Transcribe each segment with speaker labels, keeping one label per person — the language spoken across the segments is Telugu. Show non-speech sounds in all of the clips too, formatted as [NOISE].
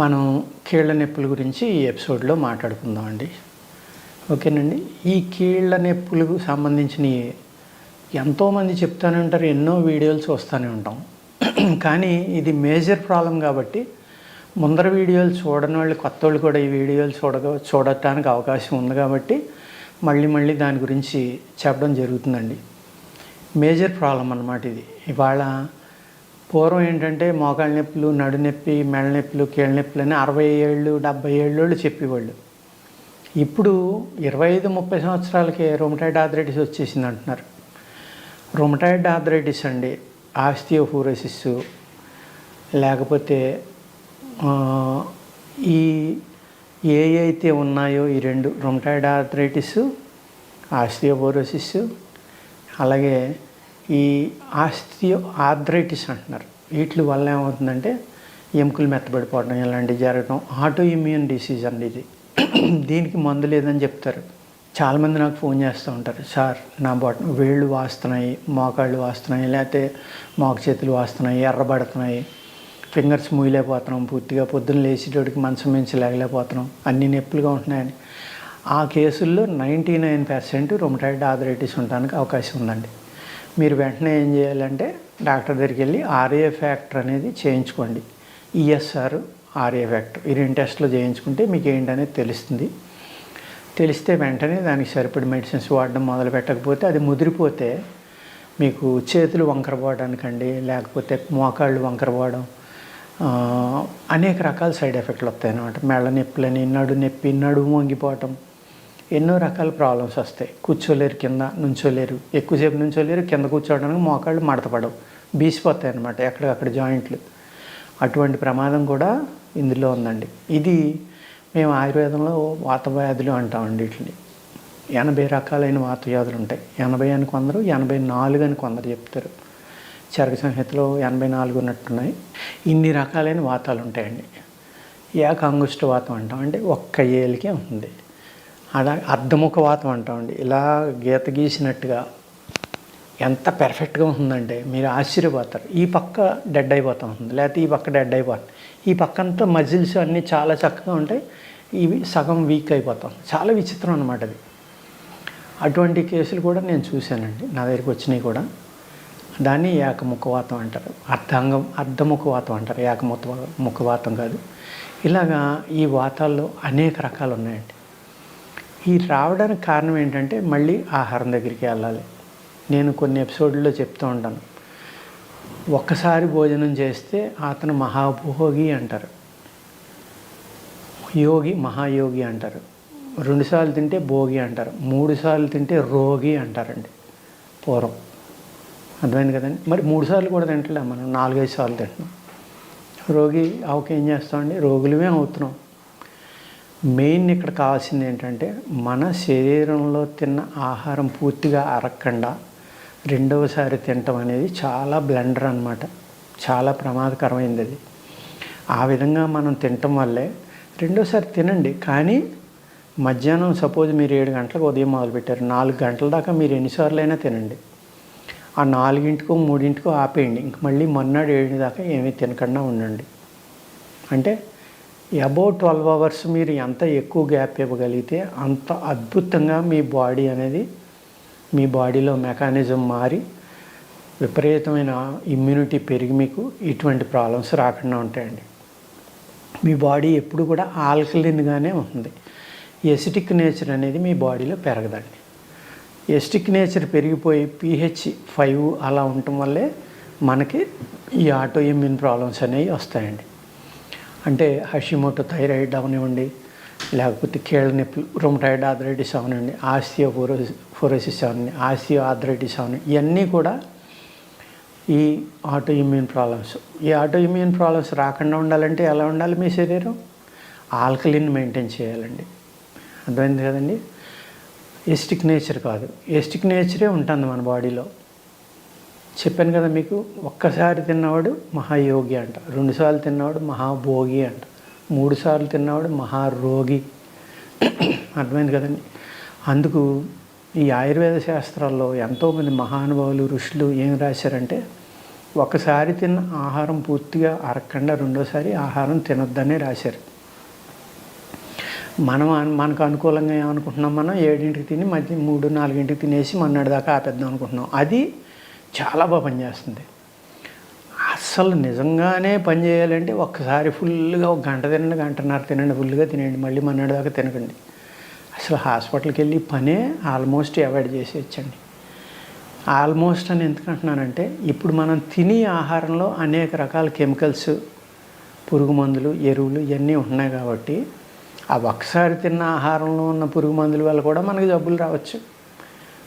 Speaker 1: మనం కీళ్ళ నొప్పుల గురించి ఈ ఎపిసోడ్లో మాట్లాడుకుందాం అండి ఓకేనండి? ఈ కీళ్ళ నొప్పులకు సంబంధించిన ఎంతోమంది చెప్తూనే ఉంటారు ఎన్నో వీడియోలు చూస్తూనే ఉంటాం. కానీ ఇది మేజర్ ప్రాబ్లం కాబట్టి ముందర వీడియోలు చూడని వాళ్ళు కొత్త వాళ్ళు కూడా ఈ వీడియోలు చూడగా చూడటానికి అవకాశం ఉంది కాబట్టి మళ్ళీ మళ్ళీ దాని గురించి చెప్పడం జరుగుతుందండి. మేజర్ ప్రాబ్లం అన్నమాట ఇది. ఇవాళ పూర్వం ఏంటంటే మోకాళ్ళ నొప్పులు నడునొప్పి మెడ నొప్పులు కీళ్ళ నొప్పులు అని అరవై ఏళ్ళు డెబ్బై ఏళ్ళు చెప్పేవాళ్ళు. ఇప్పుడు ఇరవై ఐదు ముప్పై సంవత్సరాలకి రొమటైడ్ ఆథరైటిస్ వచ్చేసింది అంటున్నారు. రొమటైడ్ ఆథరైటిస్ అండి ఆస్టియోఫూరోసిస్ లేకపోతే ఈ ఏ అయితే ఉన్నాయో ఈ రెండు రొమటైడ్ ఆథరైటిస్ ఆస్టియోఫోరోసిస్ అలాగే ఈ ఆస్తి ఆర్థరైటిస్ అంటున్నారు. వీటి వల్ల ఏమవుతుందంటే ఎముకలు మెత్తబడిపోవడం ఇలాంటివి జరగడం ఆటో ఇమ్యూన్ డిసీజ్ అండి ఇది. దీనికి మందు లేదని చెప్తారు. చాలామంది నాకు ఫోన్ చేస్తూ ఉంటారు. సార్ నా బొట్ వేళ్ళు వాస్తున్నాయి మోకాళ్ళు వాస్తున్నాయి లేకపోతే మోక చేతులు వాస్తున్నాయి ఎర్రబడుతున్నాయి ఫింగర్స్ మూయలేకపోతున్నాం పూర్తిగా పొద్దున్న లేచేటోడికి మంచం మించి లేగలేకపోతున్నాం అన్ని నొప్పులుగా ఉంటున్నాయని. ఆ కేసుల్లో ninety nine percent rheumatoid arthritis ఉండడానికి అవకాశం ఉందండి. మీరు వెంటనే ఏం చేయాలంటే డాక్టర్ దగ్గరికి వెళ్ళి ఆర్ఏ ఫ్యాక్టర్ అనేది చేయించుకోండి. E S R R A factor. ఈ రెండు టెస్ట్లు చేయించుకుంటే మీకు ఏంటనేది తెలుస్తుంది. తెలిస్తే వెంటనే దానికి సరిపడి మెడిసిన్స్ వాడడం మొదలు పెట్టకపోతే అది ముదిరిపోతే మీకు చేతులు వంకర పోవడానికండి లేకపోతే మోకాళ్ళు వంకర పోవడం అనేక రకాల సైడ్ ఎఫెక్ట్లు వస్తాయి అన్నమాట మెళ్ళ నొప్పులని నడు నొప్పి నడుము వంగిపోవటం ఎన్నో రకాల ప్రాబ్లమ్స్ వస్తాయి. కూర్చోలేరు కింద నుంచోలేరు. ఎక్కువసేపు నుంచోలేరు కింద కూర్చోవడానికి మోకాళ్ళు మడతపడవు. బీసిపోతాయి అన్నమాట ఎక్కడికక్కడ జాయింట్లు. అటువంటి ప్రమాదం కూడా ఇందులో ఉందండి. ఇది మేము ఆయుర్వేదంలో వాత వ్యాధులు అంటామండి వీటిని. ఎనభై రకాలైన వాత వ్యాధులు ఉంటాయి. ఎనభై అని కొందరు ఎనభై నాలుగు అని కొందరు చెప్తారు. చరక సంహితలో ఎనభై నాలుగు ఉన్నట్టున్నాయి. ఇన్ని రకాలైన వాతాలు ఉంటాయండి. ఏకాంగుష్ట వాతం అంటాం అంటే ఒక్క ఏలికే ఉంటుంది. అలా అర్ధముఖ వాతం అంటామండి. ఇలా గీత గీసినట్టుగా ఎంత పెర్ఫెక్ట్గా ఉందంటే మీరు ఆశ్చర్యపోతారు. ఈ పక్క డెడ్ అయిపోతూ ఉంటుంది. లేకపోతే ఈ పక్క డెడ్ అయిపోతుంది. ఈ పక్క అంతా మజిల్స్ అన్నీ చాలా చక్కగా ఉంటాయి ఇవి సగం వీక్ అయిపోతాం చాలా విచిత్రం అనమాట అది. అటువంటి కేసులు కూడా నేను చూశానండి. నా దగ్గరికి వచ్చినాయి కూడా. దాన్ని ఏకముఖవాతం అంటారు. అర్ధాంగం అర్ధముఖవాతం అంటారు. ఏకముఖ ముఖవాతం కాదు. ఇలాగా ఈ వాతాల్లో అనేక రకాలు ఉన్నాయండి. ఈ రావడానికి కారణం ఏంటంటే మళ్ళీ ఆహారం దగ్గరికి వెళ్ళాలి. నేను కొన్ని ఎపిసోడ్లో చెప్తూ ఉంటాను. ఒక్కసారి భోజనం చేస్తే అతను మహాభోగి అంటారు. యోగి మహాయోగి అంటారు. రెండుసార్లు తింటే భోగి అంటారు. మూడు సార్లు తింటే రోగి అంటారండి. పూర్వం. అర్థమైంది కదండి? మరి మూడు సార్లు కూడా తింటలే మనం. నాలుగైదు సార్లు తింటున్నాం. రోగి అవక ఏం చేస్తామండి? రోగులమే అవుతున్నాం. మెయిన్ ఇక్కడ కావాల్సింది ఏంటంటే మన శరీరంలో తిన్న ఆహారం పూర్తిగా అరక్కండా రెండవసారి తినటం అనేది చాలా బ్లెండర్ అనమాట చాలా ప్రమాదకరమైంది అది. ఆ విధంగా మనం తినటం వల్లే రెండోసారి తినండి. కానీ మధ్యాహ్నం సపోజ్ మీరు ఏడు గంటలకు ఉదయం మొదలుపెట్టారు. నాలుగు గంటల దాకా మీరు ఎన్నిసార్లు అయినా తినండి. ఆ నాలుగింటికో మూడింటికో ఆపేయండి. ఇంక మళ్ళీ మొన్నాడు ఏడు దాకా ఏమీ తినకుండా ఉండండి. అంటే అబౌట్ ట్వెల్వ్ అవర్స్ మీరు ఎంత ఎక్కువ గ్యాప్ ఇవ్వగలిగితే అంత అద్భుతంగా మీ బాడీ అనేది మీ బాడీలో మెకానిజం మారి విపరీతమైన ఇమ్యూనిటీ పెరిగి మీకు ఇటువంటి ప్రాబ్లమ్స్ రాకుండా ఉంటాయండి. మీ బాడీ ఎప్పుడు కూడా ఆల్కలిన్గానే ఉంటుంది. ఎసిటిక్ నేచర్ అనేది మీ బాడీలో పెరగదండి. ఎసిటిక్ నేచర్ పెరిగిపోయి పిహెచ్ ఫైవ్ అలా ఉండటం వల్లే మనకి ఈ ఆటో ఇమ్యూన్ ప్రాబ్లమ్స్ అనేవి వస్తాయండి. అంటే హషిమోటో థైరాయిడ్ అవనివ్వండి లేకపోతే కీళ్ళ నొప్పులు రొమటాయిడ్ ఆథరైటిస్ అవనండి ఆసియో ఫోరోసిస్ ఫోరోసిస్ అవనండి ఆసియో ఆథరైటిస్ అవనండి ఇవన్నీ కూడా ఈ ఆటో ఇమ్యూన్ ప్రాబ్లమ్స్ ఈ ఆటో ఇమ్యూన్ ప్రాబ్లమ్స్ రాకుండా ఉండాలంటే ఎలా ఉండాలి మీ శరీరం? ఆల్కలిన్ మెయింటైన్ చేయాలండి. అర్థమైంది కదండి? ఎస్టిక్ నేచర్ కాదు. ఎస్టిక్ నేచరే ఉంటుంది మన బాడీలో చెప్పాను కదా మీకు ఒక్కసారి తిన్నవాడు మహాయోగి అంట రెండుసార్లు తిన్నవాడు మహాభోగి అంట మూడుసార్లు తిన్నవాడు మహారోగి. అర్థమైంది కదండి? అందుకు ఈ ఆయుర్వేద శాస్త్రాల్లో ఎంతోమంది మహానుభావులు ఋషులు ఏం రాశారంటే ఒకసారి తిన్న ఆహారం పూర్తిగా అరగకుండా రెండోసారి ఆహారం తినొద్దనే రాశారు. మనం మనకు అనుకూలంగా ఏమనుకుంటున్నాం మనం? ఏడింటికి తిని మధ్య మూడు నాలుగింటికి తినేసి మన్నాడు దాకా ఆపేద్దాం అనుకుంటున్నాం. అది చాలా బాగా పనిచేస్తుంది. అస్సలు నిజంగానే పని చేయాలంటే ఒక్కసారి ఫుల్గా ఒక గంట తినండి గంటన్నర తినండి ఫుల్గా తినండి మళ్ళీ మొన్నటి దాకా తినకండి. అసలు హాస్పిటల్కి వెళ్ళి పనే ఆల్మోస్ట్ అవాయిడ్ చేసేయచ్చండి. ఆల్మోస్ట్ అని ఎందుకు అంటున్నానంటే ఇప్పుడు మనం తినే ఆహారంలో అనేక రకాల కెమికల్స్ పురుగు మందులు ఎరువులు ఇవన్నీ ఉన్నాయి కాబట్టి ఆ ఒక్కసారి తిన్న ఆహారంలో ఉన్న పురుగు మందుల వల్ల కూడా మనకి జబ్బులు రావచ్చు.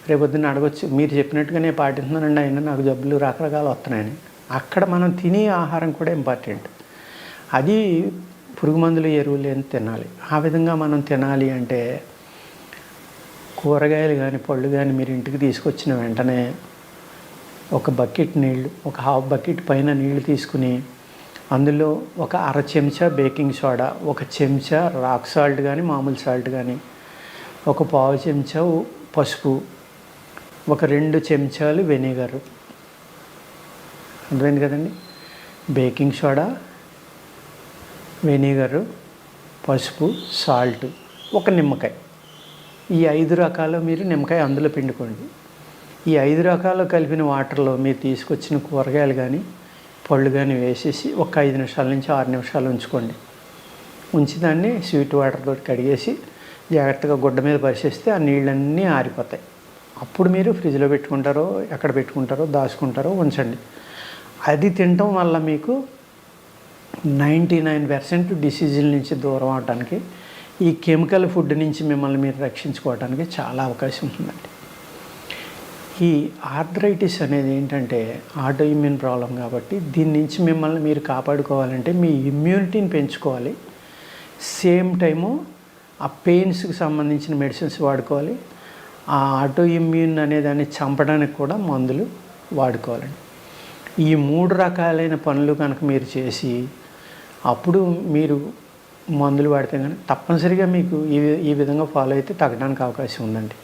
Speaker 1: రేపొద్దున అడగచ్చు. మీరు చెప్పినట్టుగా నేను పాటిస్తున్నానండి అయినా నాకు జబ్బులు రకరకాలు వస్తున్నాయని. అక్కడ మనం తినే ఆహారం కూడా ఇంపార్టెంట్. అది పురుగు మందులు ఎరువులు ఏం తినాలి. ఆ విధంగా మనం తినాలి అంటే కూరగాయలు కానీ పళ్ళు కానీ మీరు ఇంటికి తీసుకొచ్చిన వెంటనే ఒక బకెట్ నీళ్ళు ఒక హాఫ్ బకెట్ పైన నీళ్ళు తీసుకుని అందులో ఒక అర చెంచా బేకింగ్ సోడా ఒక చెంచా రాక్ సాల్ట్ కానీ మామూలు సాల్ట్ కానీ ఒక పావు చెంచా పసుపు ఒక రెండు చెంచాలు వెనిగర్. అర్థమైంది కదండి? బేకింగ్ సోడా వెనిగరు పసుపు సాల్ట్ ఒక నిమ్మకాయ. ఈ ఐదు రకాలు మీరు నిమ్మకాయ అందులో పిండుకోండి. ఈ ఐదు రకాలు కలిపిన వాటర్లో మీరు తీసుకొచ్చిన కూరగాయలు కానీ పళ్ళు కానీ వేసేసి ఒక ఐదు నిమిషాల నుంచి ఆరు నిమిషాలు ఉంచుకోండి. ఉంచి దాన్ని స్వీట్ వాటర్తో కడిగేసి జాగ్రత్తగా గుడ్డ మీద పరిచేస్తే ఆ నీళ్ళన్నీ ఆరిపోతాయి. అప్పుడు మీరు ఫ్రిడ్జ్లో పెట్టుకుంటారో ఎక్కడ పెట్టుకుంటారో దాచుకుంటారో ఉంచండి. అది తినటం వల్ల మీకు నైంటీ నైన్ పర్సెంట్ డిసీజుల నుంచి దూరం అవడానికి ఈ కెమికల్ ఫుడ్ నుంచి మిమ్మల్ని మీరు రక్షించుకోవడానికి చాలా అవకాశం ఉంటుందండి ఈ ఆర్థరైటిస్ అనేది ఏంటంటే ఆటో ఇమ్యూన్ ప్రాబ్లం కాబట్టి దీని నుంచి మిమ్మల్ని మీరు కాపాడుకోవాలంటే మీ ఇమ్యూనిటీని పెంచుకోవాలి. సేమ్ టైము ఆ పెయిన్స్కి సంబంధించిన మెడిసిన్స్ వాడుకోవాలి. ఆ ఆటో ఇమ్యూన్ అనే దాన్ని చంపడానికి కూడా మందులు వాడుకోవాలండి. ఈ మూడు రకాలైన పనులు కనుక మీరు చేసి అప్పుడు మీరు మందులు వాడితే కానీ తప్పనిసరిగా మీకు ఈ ఈ విధంగా ఫాలో అయితే తగ్గడానికి అవకాశం ఉందండి.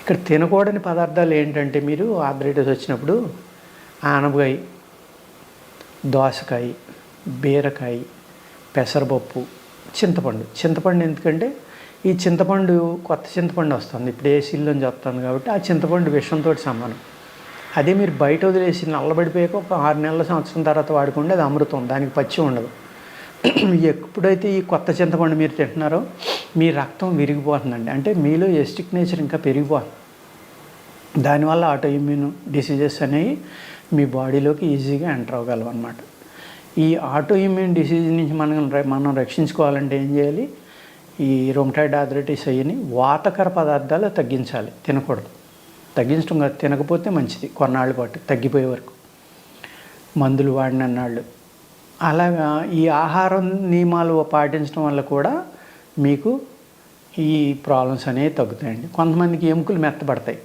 Speaker 1: ఇక్కడ తినకూడని పదార్థాలు ఏంటంటే మీరు ఆర్థరైటిస్ వచ్చినప్పుడు ఆనపకాయ దోసకాయ బీరకాయ పెసరపప్పు చింతపండు. చింతపండు ఎందుకంటే ఈ చింతపండు కొత్త చింతపండు వస్తుంది. ఇప్పుడు ఏ అని వస్తుంది కాబట్టి ఆ చింతపండు విషంతో సమానం. అదే మీరు బయట వదిలేసి నల్లబడిపోయాక ఒక ఆరు నెలల సంవత్సరం తర్వాత వాడుకుంటే అది అమృతం దానికి పచ్చి ఉండదు. [CLEARS THROAT] ఎప్పుడైతే ఈ కొత్త చింతపండు మీరు తింటున్నారో మీ రక్తం విరిగిపోతుందండి. అంటే మీలో ఎస్టిక్ నేచర్ ఇంకా పెరిగిపోతుంది దానివల్ల ఆటో ఇమ్యూన్ డిసీజెస్ అనేవి మీ బాడీలోకి ఈజీగా ఎంటర్ అవ్వగలవు అనమాట ఈ ఆటో ఇమ్యూన్ డిసీజ్ నుంచి మనం మనం రక్షించుకోవాలంటే ఏం చేయాలి? ఈ రొమటైడ్ ఆథరైటిస్ అయ్యని వాతకర పదార్థాలు తగ్గించాలి. తినకూడదు. తగ్గించడం కాదు తినకపోతే మంచిది. కొన్నాళ్ళ పాటు తగ్గిపోయే వరకు. మందులు వాడినన్నాళ్ళు అలాగా ఈ ఆహారం నియమాలు పాటించడం వల్ల కూడా మీకు ఈ ప్రాబ్లమ్స్ అనేవి తగ్గుతాయండి. కొంతమందికి ఎముకలు మెత్తబడతాయి.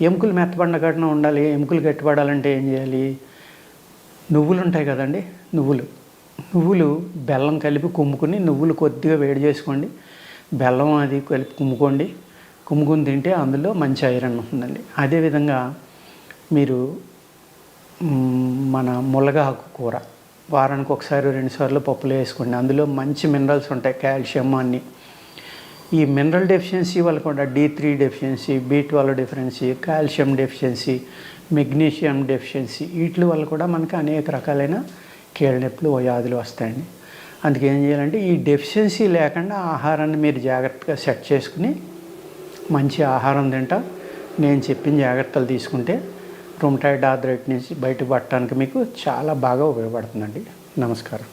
Speaker 1: ఎముకలు మెత్తబడకుండా ఉండాలి. ఎముకలు గట్టిపడాలంటే ఏం చేయాలి? నువ్వులు ఉంటాయి కదండి. నువ్వులు. నువ్వులు బెల్లం కలిపి కుమ్ముకుని నువ్వులు కొద్దిగా వేడి చేసుకోండి. బెల్లం అది కలిపి కుమ్ముకోండి. కుమ్ముకుని తింటే అందులో మంచి ఐరన్ ఉంటుందండి అదేవిధంగా మీరు మన ములగాకు కూర వారానికి ఒకసారి రెండుసార్లు పప్పులు వేసుకోండి. అందులో మంచి మినరల్స్ ఉంటాయి కాల్షియం అన్ని. ఈ మినరల్ డెఫిషియన్సీ వల్ల కూడా D three deficiency B twelve deficiency calcium deficiency magnesium deficiency వీటి వల్ల కూడా మనకి అనేక రకాలైన కీళ్ళ నొప్పులు వ్యాధులు వస్తాయండి. అందుకే ఏం చేయాలంటే ఈ డెఫిషియన్సీ లేకుండా ఆహారాన్ని మీరు జాగ్రత్తగా సెట్ చేసుకుని మంచి ఆహారం తింటా. నేను చెప్పిన జాగ్రత్తలు తీసుకుంటే రూమ్టైడ్ ఆథరైట్ నుంచి బయటపడటానికి మీకు చాలా బాగా ఉపయోగపడుతుందండి. నమస్కారం.